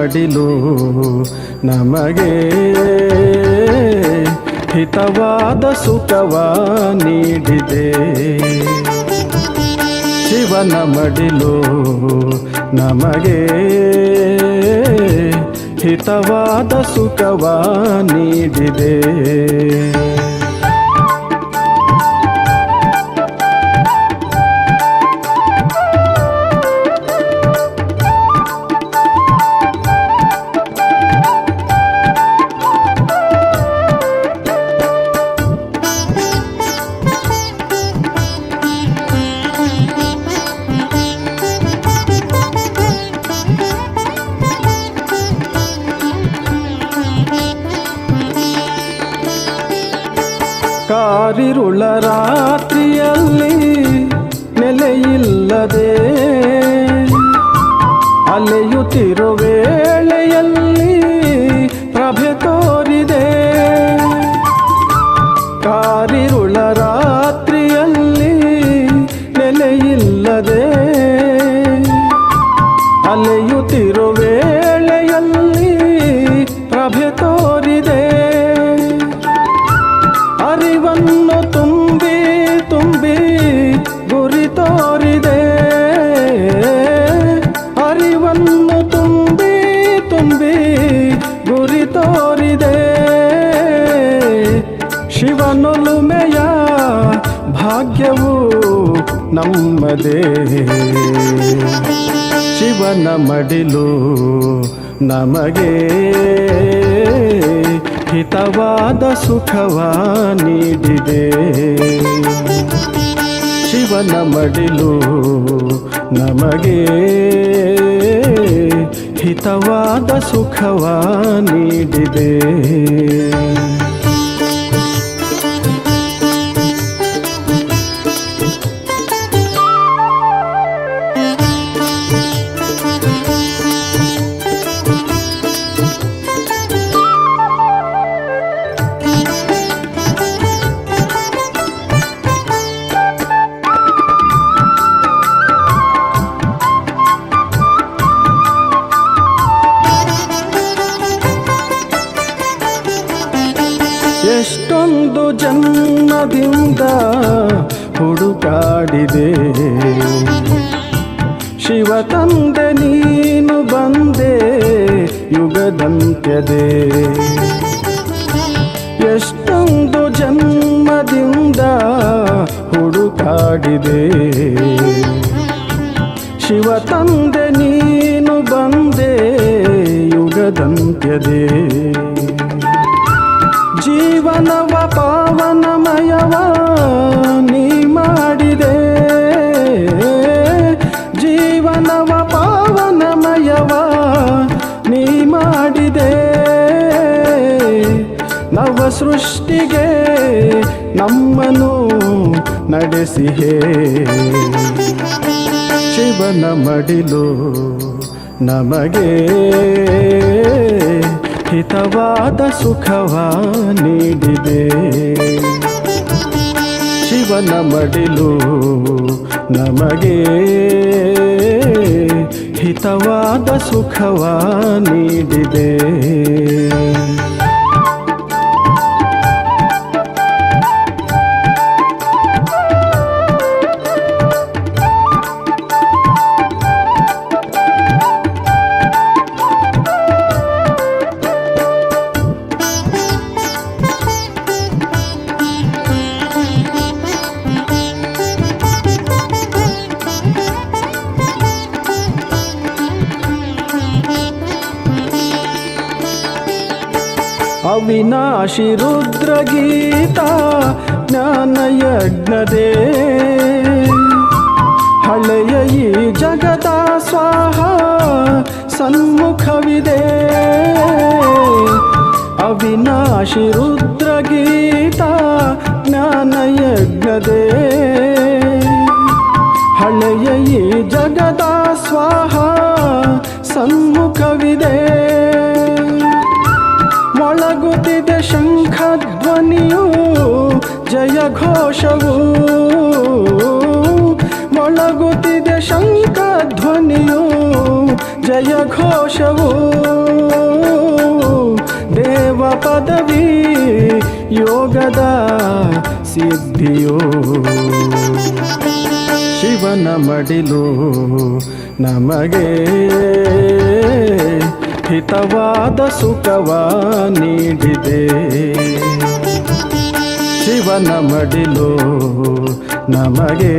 ಮಡಿಲು. ನಮಗೆ ಹಿತವಾದ ಸುಖವ ನೀಡಿದೆ. ಶಿವನ ಮಡಿಲು ನಮಗೆ ಹಿತವಾದ ಸುಖವ ನೀಡಿದೆ. ಸುಖವ ನೀಡಿದೆ. ಶಿವನ ಮಡಿಲು ನಮಗೆ ಹಿತವಾದ ಸುಖವ ನೀಡಿದೆ. ಎಷ್ಟೊಂದು ಜನ್ಮದಿಂದ ಹುಡುಕಾಡಿದೆ. ಶಿವ ತಂದೆ ನೀನು ಬಂದೆ ಯುಗದಂತ್ಯದೆ. ಜೀವನವ ಪಾವನಮಯವ ಸೃಷ್ಟಿಗೆ ನಮ್ಮನು ನಡೆಸಿಹೇ ಶಿವನ ಮಡಿಲು ನಮಗೆ ಹಿತವಾದ ಸುಖವ ನೀಡಿದೆ. ಶಿವನ ಮಡಿಲು ನಮಗೆ ಹಿತವಾದ ಸುಖವ ನೀಡಿದೆ. ರುದ್ರಗೀತ, ಜ್ಞಾನಯಜ್ಞದೇ. ಹಳೆಯ ಈ ಜಗದ ಸ್ವಾಹ ಸನ್ಮುಖವಿದೆ. ಅವಿನಾಶಿ ರುದ್ರಗೀತ, ಜ್ಞಾನಯಜ್ಞದೇ. ಹಳೆಯ ಈ ಜಗದ ಸ್ವಾಹ ಸನ್ಮುಖವಿದೆ. ಮೊಳಗುತ್ತಿದೆ ಶಂಖಧ್ವನಿಯು ಜಯ ಘೋಷವು. ಮೊಳಗುತ್ತಿದೆ ಶಂಖಧ್ವನಿಯು ಜಯ ಘೋಷವು. ದೇವ ಪದವಿ ಯೋಗದ ಸಿದ್ಧಿಯೋ. ಶಿವನ ಮಡಿಲು ನಮಗೆ ಹಿತವಾದ ಸುಖವ ನೀಡಿದೆ. ಶಿವನ ಮಡಿಲು ನಮಗೆ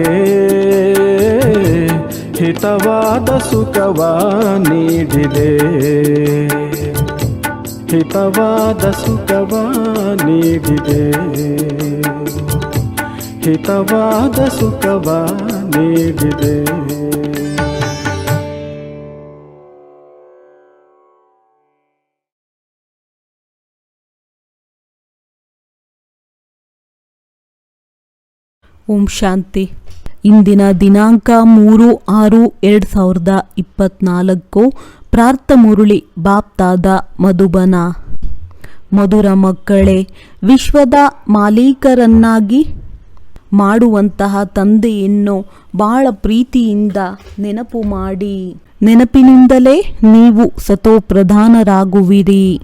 ಹಿತವಾದ ಸುಖವ ನೀಡಿದೆ. ಹಿತವಾದ ಸುಖವ ನೀಡಿದೆ. ಹಿತವಾದ ಸುಖವ ನೀಡಿದೆ. ಓಂ ಶಾಂತಿ. ಇಂದಿನ ದಿನಾಂಕ ಮೂರು ಆರು ಎರಡು ಸಾವಿರದ ಇಪ್ಪತ್ನಾಲ್ಕು. ಪ್ರಾರ್ಥ ಮುರುಳಿ ಬಾಪ್ತಾದ ಮಧುಬನ. ಮಧುರ ಮಕ್ಕಳೇ, ವಿಶ್ವದ ಮಾಲೀಕರನ್ನಾಗಿ ಮಾಡುವಂತಹ ತಂದೆಯನ್ನು ಬಹಳ ಪ್ರೀತಿಯಿಂದ ನೆನಪು ಮಾಡಿ. ನೆನಪಿನಿಂದಲೇ ನೀವು ಸತೋಪ್ರಧಾನರಾಗುವಿರಿ.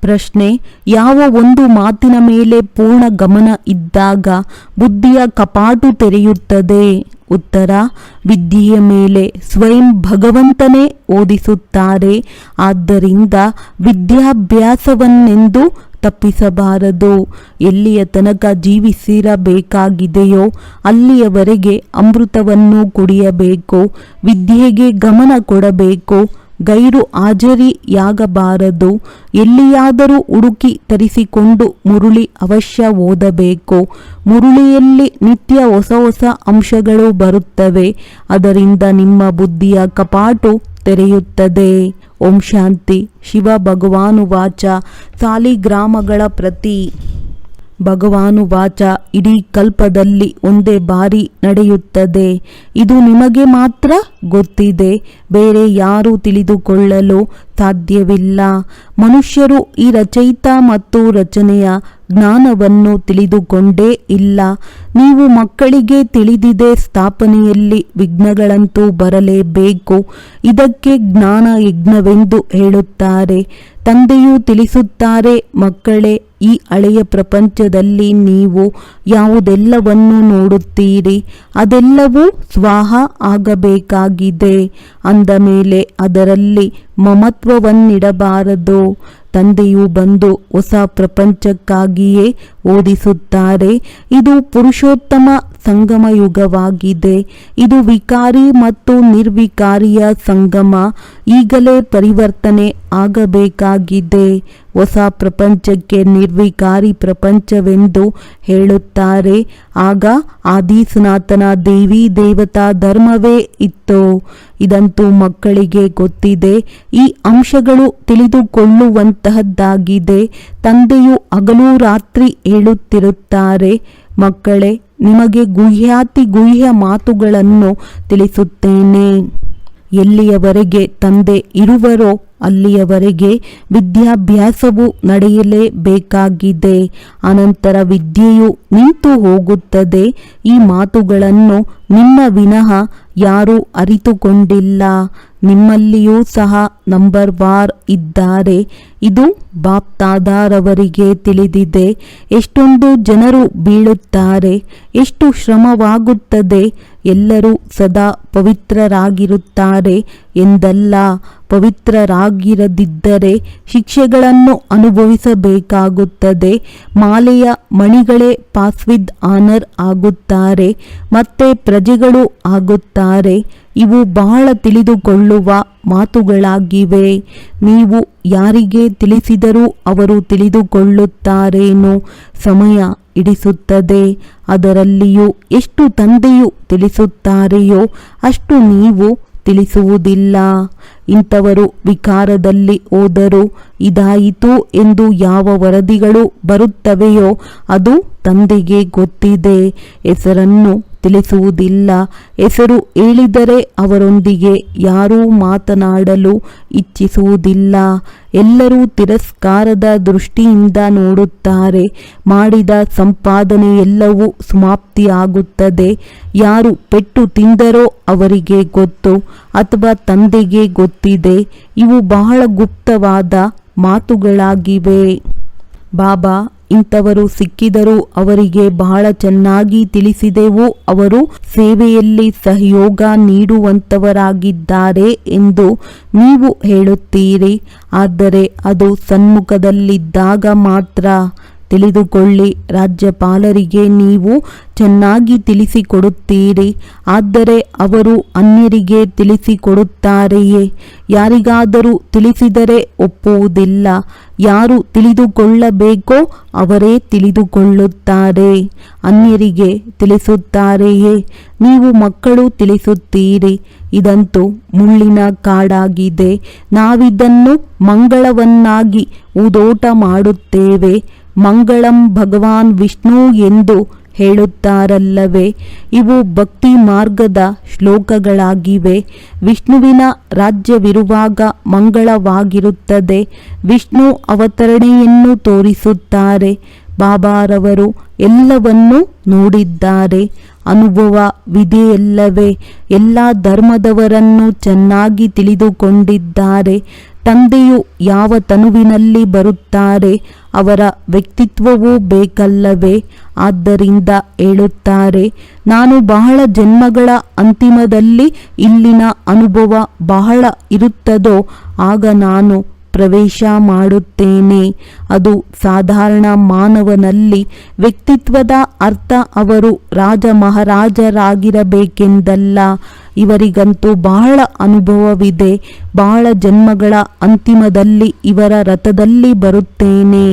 ಪ್ರಶ್ನೆ, ಯಾವ ಒಂದು ಮಾತಿನ ಮೇಲೆ ಪೂರ್ಣ ಗಮನ ಇದ್ದಾಗ ಬುದ್ಧಿಯ ಕಪಾಟು ತೆರೆಯುತ್ತದೆ? ಉತ್ತರ, ವಿದ್ಯೆಯ ಮೇಲೆ ಸ್ವಯಂ ಭಗವಂತನೇ ಓದಿಸುತ್ತಾರೆ. ಆದ್ದರಿಂದ ವಿದ್ಯಾಭ್ಯಾಸವನ್ನೆಂದು ತಪ್ಪಿಸಬಾರದು. ಎಲ್ಲಿಯ ತನಕ ಜೀವಿಸಿರಬೇಕಾಗಿದೆಯೋ ಅಲ್ಲಿಯವರೆಗೆ ಅಮೃತವನ್ನು ಕುಡಿಯಬೇಕು, ವಿದ್ಯೆಗೆ ಗಮನ ಕೊಡಬೇಕು ಗೈರು ಹಾಜರಿಯಾಗಬಾರದು. ಎಲ್ಲಿಯಾದರೂ ಹುಡುಕಿ ತರಿಸಿಕೊಂಡು ಮುರುಳಿ ಅವಶ್ಯ ಓದಬೇಕು. ಮುರುಳಿಯಲ್ಲಿ ನಿತ್ಯ ಹೊಸ ಹೊಸ ಅಂಶಗಳು ಬರುತ್ತವೆ. ಅದರಿಂದ ನಿಮ್ಮ ಬುದ್ಧಿಯ ಕಪಾಟು ತೆರೆಯುತ್ತದೆ. ಓಂ ಶಾಂತಿ. ಶಿವ ಭಗವಾನು ವಾಚ. ಸಾಲಿಗ್ರಾಮಗಳ ಪ್ರತಿ ಭಗವಾನು ವಾಚ ಇಡೀ ಕಲ್ಪದಲ್ಲಿ ಒಂದೇ ಬಾರಿ ನಡೆಯುತ್ತದೆ. ಇದು ನಿಮಗೆ ಮಾತ್ರ ಗೊತ್ತಿದೆ. ಬೇರೆ ಯಾರೂ ತಿಳಿದುಕೊಳ್ಳಲು ಸಾಧ್ಯವಿಲ್ಲ. ಮನುಷ್ಯರು ಈ ರಚಯಿತ ಮತ್ತು ರಚನೆಯ ಜ್ಞಾನವನ್ನು ತಿಳಿದುಕೊಂಡೇ ಇಲ್ಲ. ನೀವು ಮಕ್ಕಳಿಗೆ ತಿಳಿದಿದೆ ಸ್ಥಾಪನೆಯಲ್ಲಿ ವಿಘ್ನಗಳಂತೂ ಬರಲೇಬೇಕು. ಇದಕ್ಕೆ ಜ್ಞಾನ ಯಜ್ಞವೆಂದು ಹೇಳುತ್ತಾರೆ. ತಂದೆಯು ತಿಳಿಸುತ್ತಾರೆ, ಮಕ್ಕಳೇ, ಈ ಹಳೆಯ ಪ್ರಪಂಚದಲ್ಲಿ ನೀವು ಯಾವುದೆಲ್ಲವನ್ನು ನೋಡುತ್ತೀರಿ. ಅದೆಲ್ಲವೂ ಸ್ವಾಹ ಆಗಬೇಕಾಗಿದೆ. ಅಂದ ಮೇಲೆ ಅದರಲ್ಲಿ ಮಮತ್ವವನ್ನಿಡಬಾರದು. ತಂದೆಯು ಬಂದು ಹೊಸ ಪ್ರಪಂಚಕ್ಕಾಗಿಯೇ ಓದಿಸುತ್ತಾರೆ. ಇದು ಪುರುಷೋತ್ತಮ ಸಂಗಮ ಯುಗವಾಗಿದೆ ಇದು ವಿಕಾರಿ ಮತ್ತು ನಿರ್ವಿಕಾರಿಯ ಸಂಗಮ. ಈಗಲೇ ಪರಿವರ್ತನೆ ಆಗಬೇಕಾಗಿದೆ. ಹೊಸ ಪ್ರಪಂಚಕ್ಕೆ ನಿರ್ವಿಕಾರಿ ಪ್ರಪಂಚವೆಂದು ಹೇಳುತ್ತಾರೆ. ಆಗ ಆದಿ ಸನಾತನ ದೇವಿ ದೇವತಾ ಧರ್ಮವೇ ಇತ್ತು. ಇದಂತೂ ಮಕ್ಕಳಿಗೆ ಗೊತ್ತಿದೆ. ಈ ಅಂಶಗಳು ತಿಳಿದುಕೊಳ್ಳುವಂತಹದ್ದಾಗಿದೆ. ತಂದೆಯು ಹಗಲು ರಾತ್ರಿ ಹೇಳುತ್ತಿರುತ್ತಾರೆ. ಮಕ್ಕಳೇ ನಿಮಗೆ ಗುಹ್ಯಾತಿ ಗುಹ್ಯ ಮಾತುಗಳನ್ನು ತಿಳಿಸುತ್ತೇನೆ. ಎಲ್ಲಿಯವರೆಗೆ ತಂದೆ ಇರುವರೋ ಅಲ್ಲಿಯವರೆಗೆ ವಿದ್ಯಾಭ್ಯಾಸವು ನಡೆಯಲೇಬೇಕಾಗಿದೆ. ಅನಂತರ ವಿದ್ಯೆಯು ನಿಂತು ಹೋಗುತ್ತದೆ. ಈ ಮಾತುಗಳನ್ನು ನಿಮ್ಮ ವಿನಃ ಯಾರೂ ಅರಿತುಕೊಂಡಿಲ್ಲ. ನಿಮ್ಮಲ್ಲಿಯೂ ಸಹ ನಂಬರ್ ವಾರ್ ಇದ್ದಾರೆ. ಇದು ಬಾಪ್ತಾದಾರವರಿಗೆ ತಿಳಿದಿದೆ. ಎಷ್ಟೊಂದು ಜನರು ಬೀಳುತ್ತಾರೆ. ಎಷ್ಟು ಶ್ರಮವಾಗುತ್ತದೆ. ಎಲ್ಲರೂ ಸದಾ ಪವಿತ್ರರಾಗಿರುತ್ತಾರೆ ಎಂದಲ್ಲ, ಪವಿತ್ರರಾಗಿರದಿದ್ದರೆ ಶಿಕ್ಷೆಗಳನ್ನು ಅನುಭವಿಸಬೇಕಾಗುತ್ತದೆ. ಮಾಲೆಯ ಮಣಿಗಳೇ ಪಾಸ್ವಿದ್ ಆನರ್ ಆಗುತ್ತಾರೆ, ಮತ್ತೆ ಪ್ರಜೆಗಳು ಆಗುತ್ತಾರೆ. ಇವು ಬಹಳ ತಿಳಿದುಕೊಳ್ಳುವ ಮಾತುಗಳಾಗಿವೆ. ನೀವು ಯಾರಿಗೆ ತಿಳಿಸಿದರೂ ಅವರು ತಿಳಿದುಕೊಳ್ಳುತ್ತಾರೇನೋ ಸಮಯ ಇಡಿಸುತ್ತದೆ ಅದರಲ್ಲಿಯೂ ಎಷ್ಟು ತಂದೆಯು ತಿಳಿಸುತ್ತಾರೆಯೋ ಅಷ್ಟು ನೀವು ತಿಳಿಸುವುದಿಲ್ಲ. ಇಂಥವರು ವಿಕಾರದಲ್ಲಿ ಹೋದರು ಇದಾಯಿತು ಎಂದು ಯಾವ ವರದಿಗಳು ಬರುತ್ತವೆಯೋ ಅದು ತಂದೆಗೆ ಗೊತ್ತಿದೆ. ಹೆಸರನ್ನು ತಿಳಿಸುವುದಿಲ್ಲ. ಹೆಸರು ಹೇಳಿದರೆ ಅವರೊಂದಿಗೆ ಯಾರೂ ಮಾತನಾಡಲು ಇಚ್ಛಿಸುವುದಿಲ್ಲ. ಎಲ್ಲರೂ ತಿರಸ್ಕಾರದ ದೃಷ್ಟಿಯಿಂದ ನೋಡುತ್ತಾರೆ. ಮಾಡಿದ ಸಂಪಾದನೆ ಎಲ್ಲವೂ ಸಮಾಪ್ತಿಯಾಗುತ್ತದೆ. ಯಾರು ಪೆಟ್ಟು ತಿಂದರೋ ಅವರಿಗೆ ಗೊತ್ತು, ಅಥವಾ ತಂದೆಗೆ ಗೊತ್ತಿದೆ. ಇವು ಬಹಳ ಗುಪ್ತವಾದ ಮಾತುಗಳಾಗಿವೆ. ಬಾಬಾ ಇಂಥವರು ಸಿಕ್ಕಿದರೂ ಅವರಿಗೆ ಬಹಳ ಚೆನ್ನಾಗಿ ತಿಳಿಸಿದೆವು. ಅವರು ಸೇವೆಯಲ್ಲಿ ಸಹಯೋಗ ನೀಡುವಂಥವರಾಗಿದ್ದಾರೆ ಎಂದು ನೀವು ಹೇಳುತ್ತೀರಿ. ಆದರೆ ಅದು ಸನ್ಮುಖದಲ್ಲಿದ್ದಾಗ ಮಾತ್ರ ತಿಳಿದುಕೊಳ್ಳಿ. ರಾಜ್ಯಪಾಲರಿಗೆ ನೀವು ಚೆನ್ನಾಗಿ ತಿಳಿಸಿಕೊಡುತ್ತೀರಿ. ಆದರೆ ಅವರು ಅನ್ಯರಿಗೆ ತಿಳಿಸಿಕೊಡುತ್ತಾರೆಯೇ? ಯಾರಿಗಾದರೂ ತಿಳಿಸಿದರೆ ಒಪ್ಪುವುದಿಲ್ಲ. ಯಾರು ತಿಳಿದುಕೊಳ್ಳಬೇಕೋ ಅವರೇ ತಿಳಿದುಕೊಳ್ಳುತ್ತಾರೆ. ಅನ್ಯರಿಗೆ ತಿಳಿಸುತ್ತಾರೆಯೇ? ನೀವು ಮಕ್ಕಳು ತಿಳಿಸುತ್ತೀರಿ. ಇದಂತೂ ಮುಳ್ಳಿನ ಕಾಡಾಗಿದೆ. ನಾವಿದನ್ನು ಮಂಗಳವನ್ನಾಗಿ ಊದೋಟ ಮಾಡುತ್ತೇವೆ. ಮಂಗಳಂ ಭಗವಾನ್ ವಿಷ್ಣು ಎಂದು ಹೇಳುತ್ತಾರಲ್ಲವೇ? ಇವು ಭಕ್ತಿ ಮಾರ್ಗದ ಶ್ಲೋಕಗಳಾಗಿವೆ. ವಿಷ್ಣುವಿನ ರಾಜ್ಯವಿರುವಾಗ ಮಂಗಳವಾಗಿರುತ್ತದೆ. ವಿಷ್ಣು ಅವತರಣೆಯನ್ನು ತೋರಿಸುತ್ತಾರೆ. ಬಾಬಾರವರು ಎಲ್ಲವನ್ನೂ ನೋಡಿದ್ದಾರೆ. ಅನುಭವವಿದೆಯಲ್ಲವೇ ಎಲ್ಲ ಧರ್ಮದವರನ್ನು ಚೆನ್ನಾಗಿ ತಿಳಿದುಕೊಂಡಿದ್ದಾರೆ. ತಂದೆಯು ಯಾವ ತನುವಿನಲ್ಲಿ ಬರುತ್ತಾರೆ? ಅವರ ವ್ಯಕ್ತಿತ್ವವೂ ಬೇಕಲ್ಲವೇ? ಆದ್ದರಿಂದ ಹೇಳುತ್ತಾರೆ, ನಾನು ಬಹಳ ಜನ್ಮಗಳ ಅಂತಿಮದಲ್ಲಿ ಇಲ್ಲಿನ ಅನುಭವ ಬಹಳ ಇರುತ್ತದೋ? ಆಗ ನಾನು ಪ್ರವೇಶ ಮಾಡುತ್ತೇನೆ. ಅದು ಸಾಧಾರಣ ಮಾನವನಲ್ಲಿ ವ್ಯಕ್ತಿತ್ವದ ಅರ್ಥ ಅವರು ರಾಜ ಮಹಾರಾಜರಾಗಿರಬೇಕೆಂದಲ್ಲ. ಇವರಿಗಂತೂ ಬಹಳ ಅನುಭವವಿದೆ. ಬಹಳ ಜನ್ಮಗಳ ಅಂತಿಮದಲ್ಲಿ ಇವರ ರಥದಲ್ಲಿ ಬರುತ್ತೇನೆ.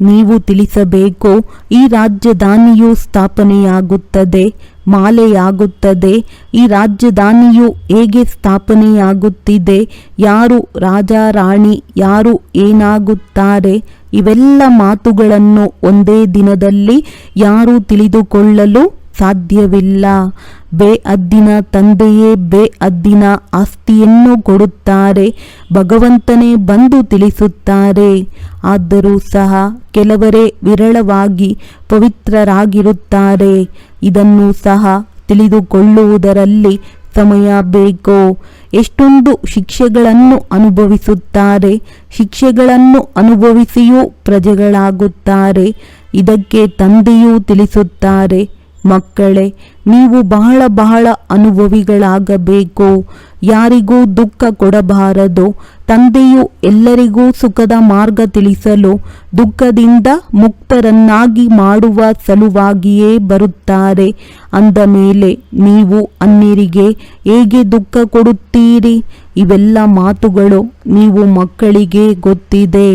ನೀವು ತಿಳಿಸಬೇಕು, ಈ ರಾಜಧಾನಿಯು ಸ್ಥಾಪನೆಯಾಗುತ್ತದೆ. ಮಾಲೆಯಾಗುತ್ತದೆ. ಈ ರಾಜಧಾನಿಯು ಹೇಗೆ ಸ್ಥಾಪನೆಯಾಗುತ್ತಿದೆ? ಯಾರು ರಾಜ ರಾಣಿ ಯಾರು ಏನಾಗುತ್ತಾರೆ? ಇವೆಲ್ಲ ಮಾತುಗಳನ್ನು ಒಂದೇ ದಿನದಲ್ಲಿ ಯಾರು ತಿಳಿದುಕೊಳ್ಳಲು ಸಾಧ್ಯವಿಲ್ಲ. ಬೇ ಅದ್ದಿನ ತಂದೆಯೇ ಬೇ ಅದ್ದಿನ ಆಸ್ತಿಯನ್ನು ಕೊಡುತ್ತಾರೆ, ಭಗವಂತನೇ ಬಂದು ತಿಳಿಸುತ್ತಾರೆ. ಆದರೂ ಸಹ ಕೆಲವರೇ ವಿರಳವಾಗಿ ಪವಿತ್ರರಾಗಿರುತ್ತಾರೆ. ಇದನ್ನು ಸಹ ತಿಳಿದುಕೊಳ್ಳುವುದರಲ್ಲಿ ಸಮಯ ಬೇಕು? ಎಷ್ಟೊಂದು ಶಿಕ್ಷೆಗಳನ್ನು ಅನುಭವಿಸುತ್ತಾರೆ, ಶಿಕ್ಷೆಗಳನ್ನು ಅನುಭವಿಸಿಯೂ ಪ್ರಜೆಗಳಾಗುತ್ತಾರೆ. ಇದಕ್ಕೆ ತಂದೆಯೂ ತಿಳಿಸುತ್ತಾರೆ. ಮಕ್ಕಳೇ, ನೀವು ಬಹಳ ಬಹಳ ಅನುಭವಿಗಳಾಗಬೇಕು? ಯಾರಿಗೂ ದುಃಖ ಕೊಡಬಾರದು? ತಂದೆಯು ಎಲ್ಲರಿಗೂ ಸುಖದ ಮಾರ್ಗ ತಿಳಿಸಲು ದುಃಖದಿಂದ ಮುಕ್ತರನ್ನಾಗಿ ಮಾಡುವ ಸಲುವಾಗಿಯೇ ಬರುತ್ತಾರೆ. ಅಂದ ಮೇಲೆ, ನೀವು ಅನ್ಯರಿಗೆ ಹೇಗೆ ದುಃಖ ಕೊಡುತ್ತೀರಿ? ಇವೆಲ್ಲ ಮಾತುಗಳು ನೀವು ಮಕ್ಕಳಿಗೆ ಗೊತ್ತಿದೆ.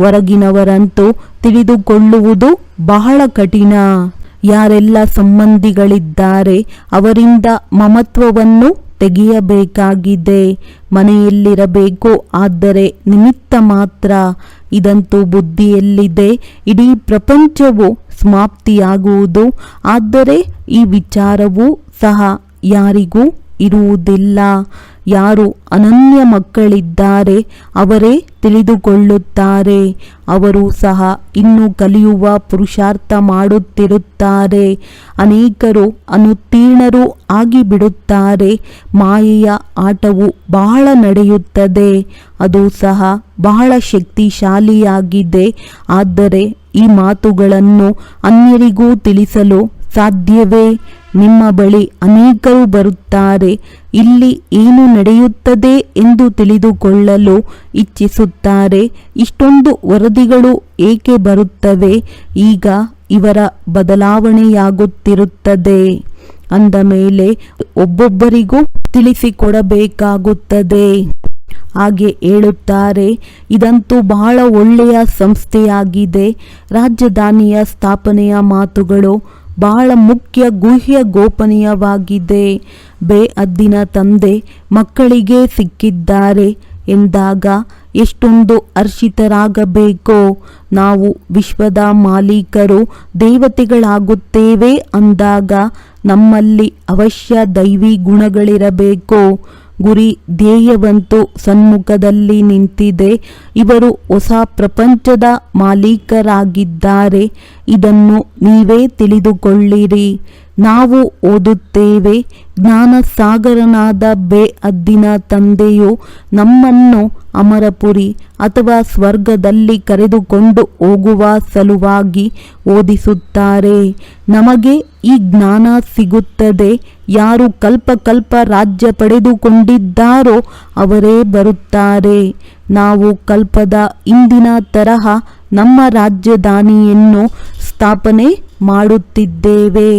ಹೊರಗಿನವರಂತೂ ತಿಳಿದುಕೊಳ್ಳುವುದು ಬಹಳ ಕಠಿಣ. ಯಾರೆಲ್ಲ ಸಂಬಂಧಿಗಳಿದ್ದಾರೆ ಅವರಿಂದ ಮಮತ್ವವನ್ನು ತೆಗೆಯಬೇಕಾಗಿದೆ. ಮನೆಯಲ್ಲಿರಬೇಕು, ಆದರೆ ನಿಮಿತ್ತ ಮಾತ್ರ ಇದಂತೂ ಬುದ್ಧಿಯಲ್ಲಿದೆ. ಇಡೀ ಪ್ರಪಂಚವು ಸಮಾಪ್ತಿಯಾಗುವುದು, ಆದರೆ ಈ ವಿಚಾರವೂ ಸಹ ಯಾರಿಗೂ ಇರುವುದಿಲ್ಲ. ಯಾರು ಅನನ್ಯ ಮಕ್ಕಳಿದ್ದಾರೆ ಅವರೇ ತಿಳಿದುಕೊಳ್ಳುತ್ತಾರೆ. ಅವರು ಸಹ ಇನ್ನು ಕಲಿಯುವ ಪುರುಷಾರ್ಥ ಮಾಡುತ್ತಿರುತ್ತಾರೆ. ಅನೇಕರು ಅನುತ್ತೀರ್ಣರು ಆಗಿಬಿಡುತ್ತಾರೆ. ಮಾಯೆಯ ಆಟವು ಬಹಳ ನಡೆಯುತ್ತದೆ. ಅದು ಸಹ ಬಹಳ ಶಕ್ತಿಶಾಲಿಯಾಗಿದೆ. ಆದರೆ ಈ ಮಾತುಗಳನ್ನು ಅನ್ಯರಿಗೂ ತಿಳಿಸಲು ಸಾಧ್ಯವೇ? ನಿಮ್ಮ ಬಳಿ ಅನೇಕರು ಬರುತ್ತಾರೆ. ಇಲ್ಲಿ ಏನು ನಡೆಯುತ್ತದೆ ಎಂದು ತಿಳಿದುಕೊಳ್ಳಲು ಇಚ್ಛಿಸುತ್ತಾರೆ. ಇಷ್ಟೊಂದು ವರದಿಗಳು ಏಕೆ ಬರುತ್ತವೆ? ಈಗ ಇವರ ಬದಲಾವಣೆಯಾಗುತ್ತಿರುತ್ತದೆ. ಅಂದ ಮೇಲೆ ಒಬ್ಬೊಬ್ಬರಿಗೂ ತಿಳಿಸಿಕೊಡಬೇಕಾಗುತ್ತದೆ. ಹಾಗೆ ಹೇಳುತ್ತಾರೆ, ಇದಂತೂ ಬಹಳ ಒಳ್ಳೆಯ ಸಂಸ್ಥೆಯಾಗಿದೆ. ರಾಜಧಾನಿಯ ಸ್ಥಾಪನೆಯ ಮಾತುಗಳು ಬಹಳ ಮುಖ್ಯ ಗುಹ್ಯ ಗೋಪನೀಯವಾಗಿದೆ. ಬೇ ಅದ್ದಿನ ತಂದೆ ಮಕ್ಕಳಿಗೆ ಸಿಕ್ಕಿದ್ದಾರೆ ಎಂದಾಗ ಎಷ್ಟೊಂದು ಅರ್ಷಿತರಾಗಬೇಕೋ ನಾವು ವಿಶ್ವದ ಮಾಲೀಕರು, ದೇವತೆಗಳಾಗುತ್ತೇವೆ ಅಂದಾಗ ನಮ್ಮಲ್ಲಿ ಅವಶ್ಯ ದೈವಿ ಗುಣಗಳಿರಬೇಕು. ಗುರಿ ಧ್ಯೇಯವಂತೂ ಸನ್ಮುಖದಲ್ಲಿ ನಿಂತಿದೆ. ಇವರು ಹೊಸ ಪ್ರಪಂಚದ ಮಾಲೀಕರಾಗಿದ್ದಾರೆ. ಇದನ್ನು ನೀವೇ ತಿಳಿದುಕೊಳ್ಳಿರಿ. ನಾವು ಓದುತ್ತೇವೆ. ಜ್ಞಾನ ಸಾಗರನಾದ ಬೆ ಅದ್ದಿನ ತಂದೆಯು ನಮ್ಮನ್ನು ಅಮರಪುರಿ ಅಥವಾ ಸ್ವರ್ಗದಲ್ಲಿ ಕರೆದುಕೊಂಡು ಹೋಗುವ ಸಲುವಾಗಿ ಓದಿಸುತ್ತಾರೆ. ನಮಗೆ ಈ ಜ್ಞಾನ ಸಿಗುತ್ತದೆ. ಯಾರು ಕಲ್ಪ ಕಲ್ಪ ರಾಜ್ಯ ಪಡೆದುಕೊಂಡಿದ್ದಾರೋ ಅವರೇ ಬರುತ್ತಾರೆ. ನಾವು ಕಲ್ಪದ ಇಂದಿನ ತರಹ ನಮ್ಮ ರಾಜಧಾನಿಯನ್ನು ಸ್ಥಾಪನೆ ಮಾಡುತ್ತಿದ್ದೇವೆ.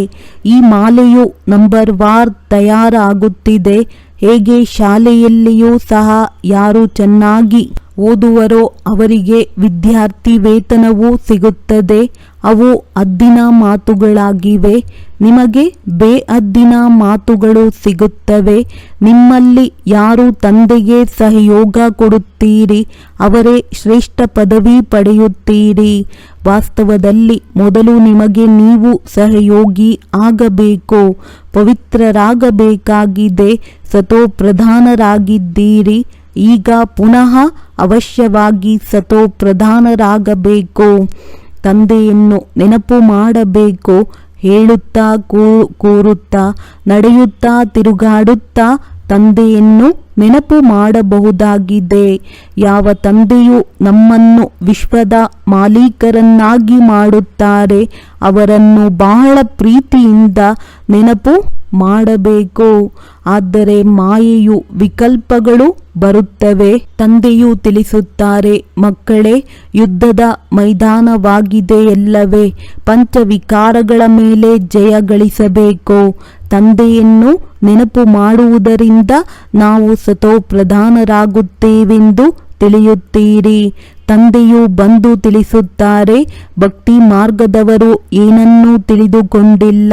ಈ ಮಾಲೆಯು ನಂಬರ್ ವಾರ್ ತಯಾರಾಗುತ್ತಿದೆ. ಹೇಗೆ ಶಾಲೆಯಲ್ಲಿಯೂ ಸಹ ಯಾರು ಚೆನ್ನಾಗಿ ಓದುವರೋ ಅವರಿಗೆ ವಿದ್ಯಾರ್ಥಿ ವೇತನವೂ ಸಿಗುತ್ತದೆ. ಅವು ಅದ್ದಿನ ಮಾತುಗಳಾಗಿವೆ. ನಿಮಗೆ ಬೇ ಅದ್ದಿನ ಮಾತುಗಳು ಸಿಗುತ್ತವೆ. ನಿಮ್ಮಲ್ಲಿ ಯಾರು ತಂದೆಗೆ ಸಹಯೋಗ ಕೊಡುತ್ತೀರಿ? ಅವರೇ ಶ್ರೇಷ್ಠ ಪದವಿ ಪಡೆಯುತ್ತೀರಿ. ವಾಸ್ತವದಲ್ಲಿ ಮೊದಲು ನಿಮಗೆ ನೀವು ಸಹಯೋಗಿ ಆಗಬೇಕು. ಪವಿತ್ರರಾಗಬೇಕಾಗಿದೆ. ಸತೋ ಪ್ರಧಾನರಾಗಿದ್ದೀರಿ ಈಗ ಪುನಃ ಅವಶ್ಯವಾಗಿ ಸತೋ ಪ್ರಧಾನರಾಗಬೇಕು ತಂದೆಯನ್ನು ನೆನಪು ಮಾಡಬೇಕು? ಹೇಳುತ್ತಾ ಕೂರುತ್ತಾ, ನಡೆಯುತ್ತಾ, ತಿರುಗಾಡುತ್ತಾ ತಂದೆಯನ್ನು ನೆನಪು ಮಾಡಬಹುದಾಗಿದೆ. ಯಾವ ತಂದೆಯು ನಮ್ಮನ್ನು ವಿಶ್ವದ ಮಾಲೀಕರನ್ನಾಗಿ ಮಾಡುತ್ತಾರೆ, ಅವರನ್ನು ಬಹಳ ಪ್ರೀತಿಯಿಂದ ನೆನಪು ಮಾಡಬೇಕು. ಆದರೆ ಮಾಯೆಯು ವಿಕಲ್ಪಗಳು ಬರುತ್ತವೆ. ತಂದೆಯು ತಿಳಿಸುತ್ತಾರೆ, ಮಕ್ಕಳೇ, ಯುದ್ಧದ ಮೈದಾನವಾಗಿದೆ ಎಲ್ಲವೇ. ಪಂಚವಿಕಾರಗಳ ಮೇಲೆ ಜಯ ಗಳಿಸಬೇಕು. ತಂದೆಯನ್ನು ನೆನಪು ಮಾಡುವುದರಿಂದ ನಾವು ಸತೋಪ್ರಧಾನರಾಗುತ್ತೇವೆಂದು ತಿಳಿಯುತ್ತೀರಿ. ತಂದೆಯು ಬಂದು ತಿಳಿಸುತ್ತಾರೆ, ಭಕ್ತಿ ಮಾರ್ಗದವರು ಏನನ್ನೂ ತಿಳಿದುಕೊಂಡಿಲ್ಲ.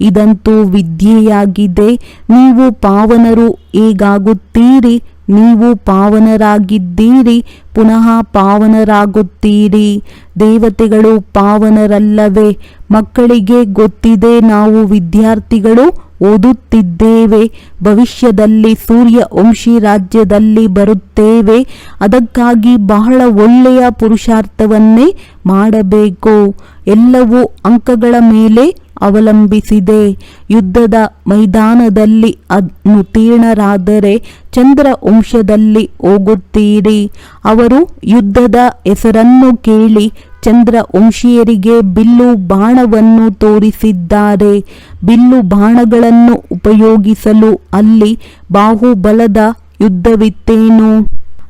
ಇದಂತೂ ವಿದ್ಯೆಯಾಗಿದೆ. ನೀವು ಪಾವನರು ಹೇಗಾಗುತ್ತೀರಿ? ನೀವು ಪಾವನರಾಗಿದ್ದೀರಿ, ಪುನಃ ಪಾವನರಾಗುತ್ತೀರಿ. ದೇವತೆಗಳು ಪಾವನರಲ್ಲವೇ. ಮಕ್ಕಳಿಗೆ ಗೊತ್ತಿದೆ ನಾವು ವಿದ್ಯಾರ್ಥಿಗಳು ಓದುತ್ತಿದ್ದೇವೆ. ಭವಿಷ್ಯದಲ್ಲಿ ಸೂರ್ಯ ವಂಶಿ ರಾಜ್ಯದಲ್ಲಿ ಬರುತ್ತೇವೆ. ಅದಕ್ಕಾಗಿ ಬಹಳ ಒಳ್ಳೆಯ ಪುರುಷಾರ್ಥವನ್ನೇ ಮಾಡಬೇಕು. ಎಲ್ಲವೂ ಅಂಕಗಳ ಮೇಲೆ ಅವಲಂಬಿಸಿದೆ. ಯುದ್ಧದ ಮೈದಾನದಲ್ಲಿ ಅನುತೀರ್ಣರಾದರೆ ಚಂದ್ರ ವಂಶದಲ್ಲಿ ಹೋಗುತ್ತೀರಿ. ಅವರು ಯುದ್ಧದ ಹೆಸರನ್ನು ಕೇಳಿ ಚಂದ್ರ ವಂಶೀಯರಿಗೆ ಬಿಲ್ಲು ಬಾಣವನ್ನು ತೋರಿಸಿದ್ದಾರೆ. ಬಿಲ್ಲು ಬಾಣಗಳನ್ನು ಉಪಯೋಗಿಸಲು ಅಲ್ಲಿ ಬಾಹುಬಲದ ಯುದ್ಧವಿತ್ತೇನು?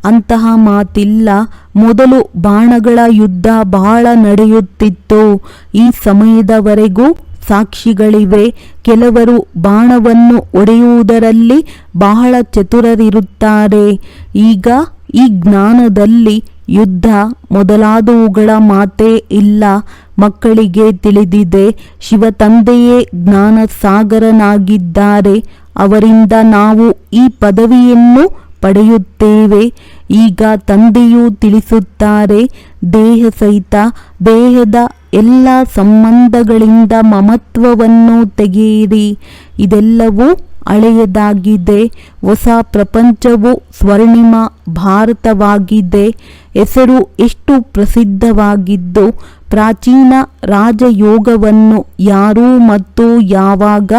ಅಂತಹ ಮಾತಿಲ್ಲ. ಮೊದಲು ಬಾಣಗಳ ಯುದ್ಧ ಬಹಳ ನಡೆಯುತ್ತಿತ್ತು. ಈ ಸಮಯದವರೆಗೂ ಸಾಕ್ಷಿಗಳಿವೆ. ಕೆಲವರು ಬಾಣವನ್ನು ಒಡೆಯುವುದರಲ್ಲಿ ಬಹಳ ಚತುರರಿರುತ್ತಾರೆ. ಈಗ ಈ ಜ್ಞಾನದಲ್ಲಿ ಯುದ್ಧ ಮೊದಲಾದವುಗಳ ಮಾತೇ ಇಲ್ಲ. ಮಕ್ಕಳಿಗೆ ತಿಳಿದಿದೆ ಶಿವ ತಂದೆಯೇ ಜ್ಞಾನ ಸಾಗರನಾಗಿದ್ದಾರೆ ಅವರಿಂದ ನಾವು ಈ ಪದವಿಯನ್ನು ಪಡೆಯುತ್ತೇವೆ. ಈಗ ತಂದೆಯು ತಿಳಿಸುತ್ತಾರೆ, ದೇಹ ಸಹಿತ ದೇಹದ ಎಲ್ಲ ಸಂಬಂಧಗಳಿಂದ ಮಮತ್ವವನ್ನು ತೆಗೆಯಿರಿ. ಇದೆಲ್ಲವೂ ಹಳೆಯದಾಗಿದೆ ಹೊಸ ಪ್ರಪಂಚವು ಸ್ವರ್ಣಿಮ ಭಾರತವಾಗಿದೆ. ಹೆಸರು ಎಷ್ಟು ಪ್ರಸಿದ್ಧವಾಗಿದ್ದು, ಪ್ರಾಚೀನ ರಾಜಯೋಗವನ್ನು ಯಾರು ಮತ್ತು ಯಾವಾಗ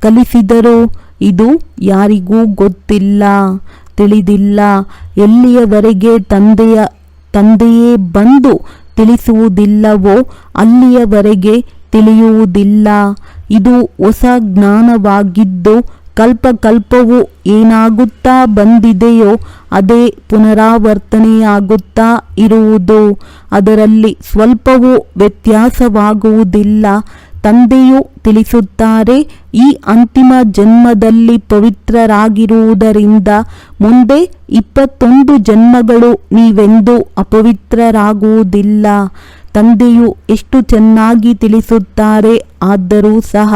ಕಲಿಸಿದರು, ಇದು ಯಾರಿಗೂ ಗೊತ್ತಿಲ್ಲ, ತಿಳಿದಿಲ್ಲ. ಎಲ್ಲಿಯವರೆಗೆ ತಂದೆಯ, ತಂದೆಯೇ ಬಂದು ತಿಳಿಸುವುದಿಲ್ಲವೋ, ಅಲ್ಲಿಯವರೆಗೆ ತಿಳಿಯುವುದಿಲ್ಲ. ಇದು ಹೊಸ ಜ್ಞಾನವಾಗಿದ್ದು ಕಲ್ಪ ಕಲ್ಪವು ಏನಾಗುತ್ತಾ ಬಂದಿದೆಯೋ ಅದೇ ಪುನರಾವರ್ತನೆಯಾಗುತ್ತಾ ಇರುವುದು. ಅದರಲ್ಲಿ ಸ್ವಲ್ಪವೂ ವ್ಯತ್ಯಾಸವಾಗುವುದಿಲ್ಲ. ತಂದೆಯು ತಿಳಿಸುತ್ತಾರೆ, ಈ ಅಂತಿಮ ಜನ್ಮದಲ್ಲಿ ಪವಿತ್ರರಾಗಿರುವುದರಿಂದ ಮುಂದೆ ಇಪ್ಪತ್ತೊಂದು ಜನ್ಮಗಳು ನೀವೆಂದು ಅಪವಿತ್ರರಾಗುವುದಿಲ್ಲ. ತಂದೆಯು ಎಷ್ಟು ಚೆನ್ನಾಗಿ ತಿಳಿಸುತ್ತಾರೆ, ಆದರೂ ಸಹ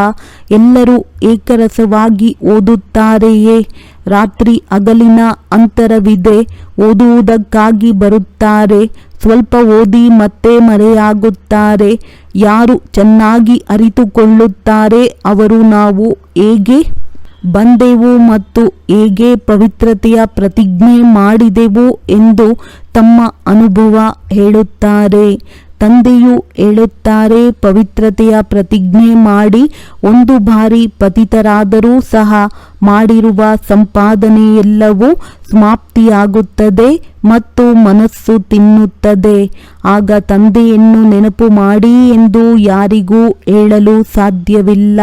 ಎಲ್ಲರೂ ಏಕರಸವಾಗಿ ಓದುತ್ತಾರೆಯೇ? ರಾತ್ರಿ ಹಗಲಿನ ಅಂತರವಿದೆ, ಓದುವುದಕ್ಕಾಗಿ ಬರುತ್ತಾರೆ, ಸ್ವಲ್ಪ ಓದಿ ಮತ್ತೆ ಮರೆಯಾಗುತ್ತಾರೆ, ಯಾರು ಚೆನ್ನಾಗಿ ಅರಿತುಕೊಳ್ಳುತ್ತಾರೆ, ಅವರು ನಾವು ಹೇಗೆ ಬಂದೆವು ಮತ್ತು ಹೇಗೆ ಪವಿತ್ರತೆಯ ಪ್ರತಿಜ್ಞೆ ಮಾಡಿದೆವು ಎಂದು ತಮ್ಮ ಅನುಭವ ಹೇಳುತ್ತಾರೆ. ತಂದೆಯು ಹೇಳುತ್ತಾರೆ ಪವಿತ್ರತೆಯ ಪ್ರತಿಜ್ಞೆ ಮಾಡಿ ಒಂದು ಬಾರಿ ಪತಿತರಾದರೂ ಸಹ ಮಾಡಿರುವ ಸಂಪಾದನೆಯೆಲ್ಲವೂ ಸಮಾಪ್ತಿಯಾಗುತ್ತದೆ ಮತ್ತು ಮನಸ್ಸು ತಿನ್ನುತ್ತದೆ. ಆಗ ತಂದೆಯನ್ನು ನೆನಪು ಮಾಡಿ ಎಂದು ಯಾರಿಗೂ ಹೇಳಲು ಸಾಧ್ಯವಿಲ್ಲ.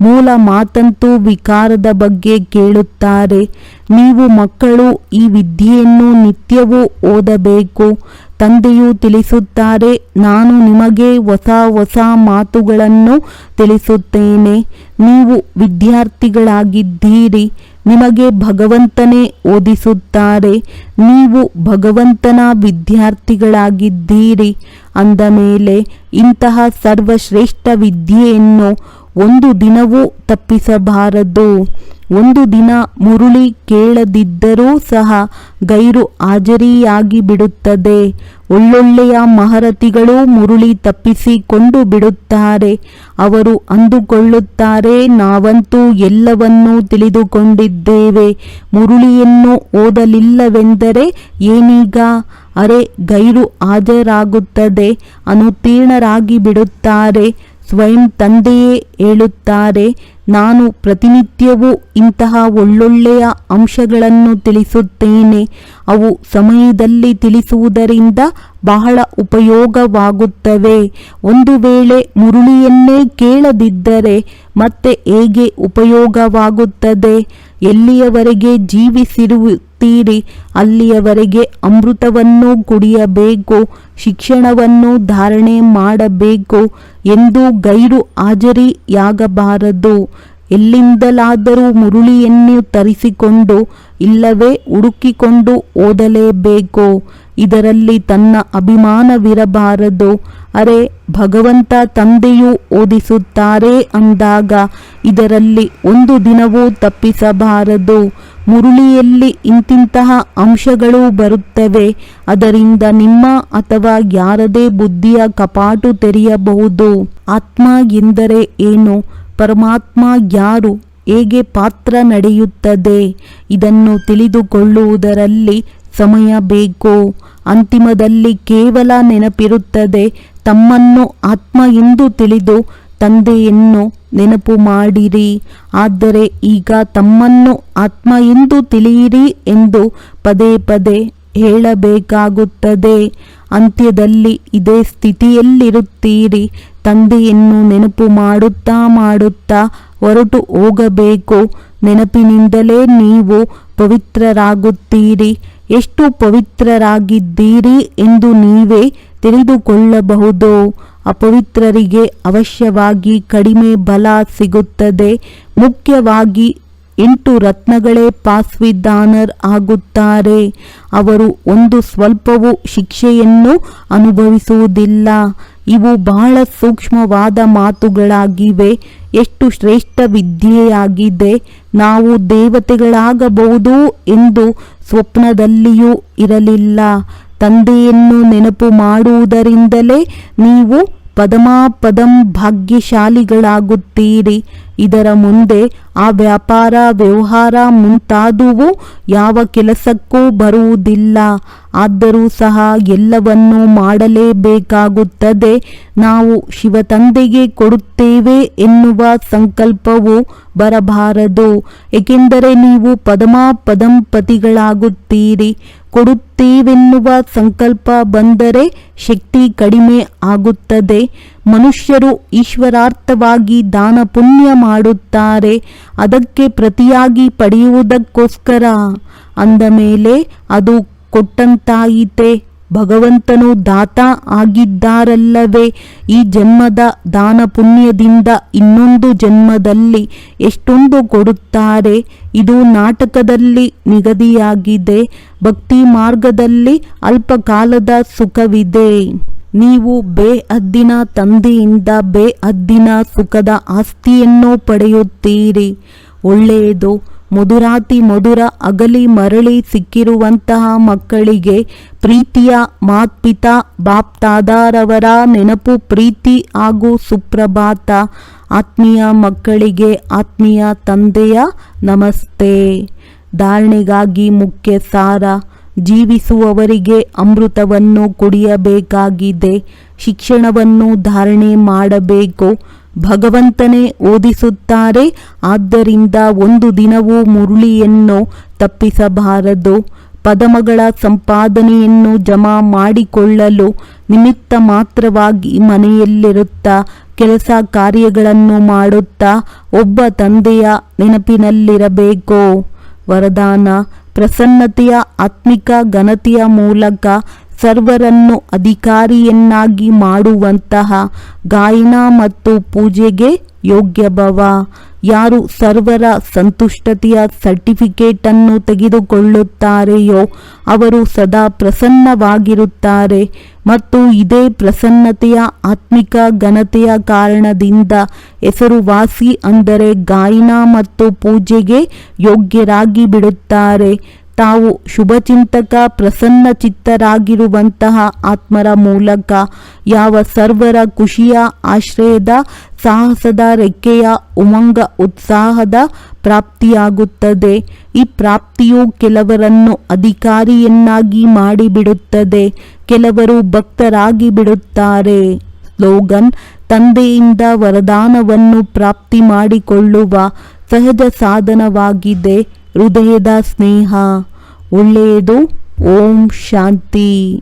ಮೂಲ ಮಾತಂತೂ ವಿಕಾರದ ಬಗ್ಗೆ ಕೇಳುತ್ತಾರೆ. ನೀವು ಮಕ್ಕಳು, ಈ ವಿದ್ಯೆಯನ್ನು ನಿತ್ಯವೂ ಓದಬೇಕು. ತಂದೆಯು ತಿಳಿಸುತ್ತಾರೆ, ನಾನು ನಿಮಗೆ ಹೊಸ ಹೊಸ ಮಾತುಗಳನ್ನು ತಿಳಿಸುತ್ತೇನೆ. ನೀವು ವಿದ್ಯಾರ್ಥಿಗಳಾಗಿದ್ದೀರಿ. ನಿಮಗೆ ಭಗವಂತನೇ ಓದಿಸುತ್ತಾರೆ. ನೀವು ಭಗವಂತನ ವಿದ್ಯಾರ್ಥಿಗಳಾಗಿದ್ದೀರಿ. ಅಂದ ಮೇಲೆ ಇಂತಹ ಸರ್ವಶ್ರೇಷ್ಠ ವಿದ್ಯೆಯನ್ನು ಒಂದು ದಿನವೂ ತಪ್ಪಿಸಬಾರದು. ಒಂದು ದಿನ ಮುರುಳಿ ಕೇಳದಿದ್ದರೂ ಸಹ ಗೈರು ಹಾಜರಿಯಾಗಿ ಬಿಡುತ್ತದೆ. ಒಳ್ಳೊಳ್ಳೆಯ ಮಹರತಿಗಳು ಮುರುಳಿ ತಪ್ಪಿಸಿಕೊಂಡು ಬಿಡುತ್ತಾರೆ. ಅವರು ಅಂದುಕೊಳ್ಳುತ್ತಾರೆ, ನಾವಂತೂ ಎಲ್ಲವನ್ನೂ ತಿಳಿದುಕೊಂಡಿದ್ದೇವೆ. ಮುರುಳಿಯನ್ನು ಓದಲಿಲ್ಲವೆಂದರೆ ಏನೀಗ? ಅರೆ, ಗೈರು ಹಾಜರಾಗುತ್ತದೆ ಅನುತ್ತೀರ್ಣರಾಗಿ ಬಿಡುತ್ತಾರೆ. ಸ್ವಯಂ ತಂದೆಯೇ ಹೇಳುತ್ತಾರೆ, ನಾನು ಪ್ರತಿನಿತ್ಯವೂ ಇಂತಹ ಒಳ್ಳೊಳ್ಳೆಯ ಅಂಶಗಳನ್ನು ತಿಳಿಸುತ್ತೇನೆ. ಅವು ಸಮಯದಲ್ಲಿ ತಿಳಿಸುವುದರಿಂದ ಬಹಳ ಉಪಯೋಗವಾಗುತ್ತವೆ. ಒಂದು ವೇಳೆ ಮುರುಳಿಯನ್ನೇ ಕೇಳದಿದ್ದರೆ ಮತ್ತೆ ಹೇಗೆ ಉಪಯೋಗವಾಗುತ್ತದೆ? ಎಲ್ಲಿಯವರೆಗೆ ಜೀವಿಸಿರುತ್ತೀರಿ, ಅಲ್ಲಿಯವರೆಗೆ ಅಮೃತವನ್ನು ಕುಡಿಯಬೇಕು, ಶಿಕ್ಷಣವನ್ನು ಧಾರಣೆ ಮಾಡಬೇಕು ಎಂದು ಗೈರು ಹಾಜರಿಯಾಗಬಾರದು. ಎಲ್ಲಿಂದಲಾದರೂ ಮುರುಳಿಯನ್ನು ತರಿಸಿಕೊಂಡು, ಇಲ್ಲವೇ ಹುಡುಕಿಕೊಂಡು ಓದಲೇಬೇಕು. ಇದರಲ್ಲಿ ತನ್ನ ಅಭಿಮಾನವಿರಬಾರದು. ಅರೆ, ಭಗವಂತ ತಂದೆಯು ಓದಿಸುತ್ತಾರೆ ಅಂದಾಗ ಇದರಲ್ಲಿ ಒಂದು ದಿನವೂ ತಪ್ಪಿಸಬಾರದು. ಮುರುಳಿಯಲ್ಲಿ ಇಂತಿಂತಹ ಅಂಶಗಳು ಬರುತ್ತವೆ. ಅದರಿಂದ ನಿಮ್ಮ ಅಥವಾ ಯಾರದೇ ಬುದ್ಧಿಯ ಕಪಾಟು ತೆರೆಯಬಹುದು. ಆತ್ಮ ಎಂದರೆ ಏನು? ಪರಮಾತ್ಮ ಯಾರು? ಹೇಗೆ ಪಾತ್ರ ನಡೆಯುತ್ತದೆ? ಇದನ್ನು ತಿಳಿದುಕೊಳ್ಳುವುದರಲ್ಲಿ ಸಮಯ ಬೇಕು? ಅಂತಿಮದಲ್ಲಿ ಕೇವಲ ನೆನಪಿರುತ್ತದೆ. ತಮ್ಮನ್ನು ಆತ್ಮ ಎಂದು ತಿಳಿದು ತಂದೆಯನ್ನು ನೆನಪು ಮಾಡಿರಿ. ಆದರೆ ಈಗ ತಮ್ಮನ್ನು ಆತ್ಮ ಎಂದು ತಿಳಿಯಿರಿ ಎಂದು ಪದೇ ಪದೇ ಹೇಳಬೇಕಾಗುತ್ತದೆ. ಅಂತ್ಯದಲ್ಲಿ ಇದೇ ಸ್ಥಿತಿಯಲ್ಲಿರುತ್ತೀರಿ. ತಂದೆಯನ್ನು ನೆನಪು ಮಾಡುತ್ತಾ ಮಾಡುತ್ತಾ ಹೊರಟು ಹೋಗಬೇಕು. ನೆನಪಿನಿಂದಲೇ ನೀವು ಪವಿತ್ರರಾಗುತ್ತೀರಿ. ಎಷ್ಟು ಪವಿತ್ರರಾಗಿದ್ದೀರಿ ಎಂದು ನೀವೇ ತಿಳಿದುಕೊಳ್ಳಬಹುದು. ಅಪವಿತ್ರರಿಗೆ ಅವಶ್ಯವಾಗಿ ಕಡಿಮೆ ಬಲ ಸಿಗುತ್ತದೆ. ಮುಖ್ಯವಾಗಿ ಎಂಟು ರತ್ನಗಳೇ ಪಾಸ್ವಿದಾನರ್ ಆಗುತ್ತಾರೆ. ಅವರು ಒಂದು ಸ್ವಲ್ಪವೂ ಶಿಕ್ಷೆಯನ್ನು ಅನುಭವಿಸುವುದಿಲ್ಲ. ಇವು ಬಹಳ ಸೂಕ್ಷ್ಮವಾದ ಮಾತುಗಳಾಗಿವೆ. ಎಷ್ಟು ಶ್ರೇಷ್ಠ ವಿದ್ಯೆಯಾಗಿದೆ. ನಾವು ದೇವತೆಗಳಾಗಬಹುದು ಎಂದು ಸ್ವಪ್ನದಲ್ಲಿಯೂ ಇರಲಿಲ್ಲ. ತಂದೆಯನ್ನು ನೆನಪು ಮಾಡುವುದರಿಂದಲೇ ನೀವು ಪದಮಾಪದಂ ಭಾಗ್ಯಶಾಲಿಗಳಾಗುತ್ತೀರಿ. ಇದರ ಮುಂದೆ ಆ ವ್ಯಾಪಾರ, ವ್ಯವಹಾರ ಮುಂತಾದುವು ಯಾವ ಕೆಲಸಕ್ಕೂ ಬರುವುದಿಲ್ಲ. ಆದರೂ ಸಹ ಎಲ್ಲವನ್ನೂ ಮಾಡಲೇಬೇಕಾಗುತ್ತದೆ. ನಾವು ಶಿವತಂದೆಗೆ ಕೊಡುತ್ತೇವೆ ಎನ್ನುವ ಸಂಕಲ್ಪವು ಬರಬಾರದು. ಏಕೆಂದರೆ ನೀವು ಪದಮಾ ಪದಮಾಪದಂಪತಿಗಳಾಗುತ್ತೀರಿ ಕೊಡುತ್ತೇವೆನ್ನುವ ಸಂಕಲ್ಪ ಬಂದರೆ ಶಕ್ತಿ ಕಡಿಮೆ ಆಗುತ್ತದೆ. ಮನುಷ್ಯರು ಈಶ್ವರಾರ್ಥವಾಗಿ ದಾನ ಪುಣ್ಯ ಮಾಡುತ್ತಾರೆ. ಅದಕ್ಕೆ ಪ್ರತಿಯಾಗಿ ಪಡೆಯುವುದಕ್ಕೋಸ್ಕರ. ಅಂದ ಮೇಲೆ ಅದು ಕೊಟ್ಟಂತಾಯಿತೆ. ಭಗವಂತನು ದಾತ ಆಗಿದ್ದಾರಲ್ಲವೇ? ಈ ಜನ್ಮದ ದಾನ ಪುಣ್ಯದಿಂದ ಇನ್ನೊಂದು ಜನ್ಮದಲ್ಲಿ ಎಷ್ಟೊಂದು ಕೊಡುತ್ತಾರೆ? ಇದು ನಾಟಕದಲ್ಲಿ ನಿಗದಿಯಾಗಿದೆ, ಭಕ್ತಿ ಮಾರ್ಗದಲ್ಲಿ ಅಲ್ಪಕಾಲದ ಸುಖವಿದೆ. ನೀವು ಬೇ ಅದ್ದಿನ ತಂದೆಯಿಂದ ಬೇಅದ್ದಿನ ಸುಖದ ಆಸ್ತಿಯನ್ನು ಪಡೆಯುತ್ತೀರಿ. ಒಳ್ಳೆಯದು ಮಧುರಾತಿ ಮಧುರ ಅಗಲಿ ಮರಳಿ ಸಿಕ್ಕಿರುವಂತಹ ಮಕ್ಕಳಿಗೆ ಪ್ರೀತಿಯ ಮಾತ್ಪಿತಾ ಬಾಪ್ತಾದಾರವರ ನೆನಪು ಪ್ರೀತಿ ಹಾಗೂ ಸುಪ್ರಭಾತ. ಆತ್ಮೀಯ ಮಕ್ಕಳಿಗೆ ಆತ್ಮೀಯ ತಂದೆಯ ನಮಸ್ತೆ. ಧಾರಣೆಗಾಗಿ ಮುಖ್ಯ ಸಾರ. ಜೀವಿಸುವವರಿಗೆ ಅಮೃತವನ್ನು ಕುಡಿಯಬೇಕಾಗಿದೆ. ಶಿಕ್ಷಣವನ್ನು ಧಾರಣೆ ಮಾಡಬೇಕು. ಭಗವಂತನೇ ಓದಿಸುತ್ತಾರೆ. ಆದ್ದರಿಂದ ಒಂದು ದಿನವೂ ಮುರುಳಿಯನ್ನು ತಪ್ಪಿಸಬಾರದು. ಪದಮಗಳ ಸಂಪಾದನೆಯನ್ನು ಜಮಾ ಮಾಡಿಕೊಳ್ಳಲು ನಿಮಿತ್ತ ಮಾತ್ರವಾಗಿ ಮನೆಯಲ್ಲಿರುತ್ತಾ ಕೆಲಸ ಕಾರ್ಯಗಳನ್ನು ಮಾಡುತ್ತಾ ಒಬ್ಬ ತಂದೆಯ ನೆನಪಿನಲ್ಲಿರಬೇಕು. ವರದಾನ, ಪ್ರಸನ್ನತೆಯ, ಆತ್ಮಿಕ ಘನತೆಯ ಮೂಲಕ ಸರ್ವರನ್ನು ಅಧಿಕಾರಿಯನ್ನಾಗಿ ಮಾಡುವಂತಹ ಗಾಯನ ಮತ್ತು ಪೂಜೆಗೆ ಯೋಗ್ಯಭವ ಯಾರು ಸರ್ವರ ಸಂತುಷ್ಟತೆಯ ಸರ್ಟಿಫಿಕೇಟ್ ಅನ್ನು ತೆಗೆದುಕೊಳ್ಳುತ್ತಾರೆಯೋ ಅವರು ಸದಾ ಪ್ರಸನ್ನವಾಗಿರುತ್ತಾರೆ ಮತ್ತು ಇದೇ ಪ್ರಸನ್ನತೆಯ ಆತ್ಮಿಕ ಘನತೆಯ ಕಾರಣದಿಂದ ಹೆಸರುವಾಸಿ ಅಂದರೆ ಗಾಯನ ಮತ್ತು ಪೂಜೆಗೆ ಯೋಗ್ಯರಾಗಿ ಬಿಡುತ್ತಾರೆ. ತಾವು ಶುಭಚಿಂತಕ ಪ್ರಸನ್ನ ಚಿತ್ತರಾಗಿರುವಂತಹ ಆತ್ಮರ ಮೂಲಕ ಯಾವ ಸರ್ವರ ಖುಷಿಯ ಆಶ್ರಯದ, ಸಾಹಸದ ರೆಕ್ಕೆಯ ಉಮಂಗ ಉತ್ಸಾಹದ ಪ್ರಾಪ್ತಿಯಾಗುತ್ತದೆ. ಈ ಪ್ರಾಪ್ತಿಯು ಕೆಲವರನ್ನು ಅಧಿಕಾರಿಯನ್ನಾಗಿ ಮಾಡಿಬಿಡುತ್ತದೆ, ಕೆಲವರು ಭಕ್ತರಾಗಿ ಬಿಡುತ್ತಾರೆ ಸ್ಲೋಗನ್ ತಂದೆಯಿಂದ ವರದಾನವನ್ನು ಪ್ರಾಪ್ತಿ ಮಾಡಿಕೊಳ್ಳುವ ಸಹಜ ಸಾಧನವಾಗಿದೆ. ಹೃದಯದ ಸ್ನೇಹ ಒಳ್ಳೆಯದು. ಓಂ ಶಾಂತಿ.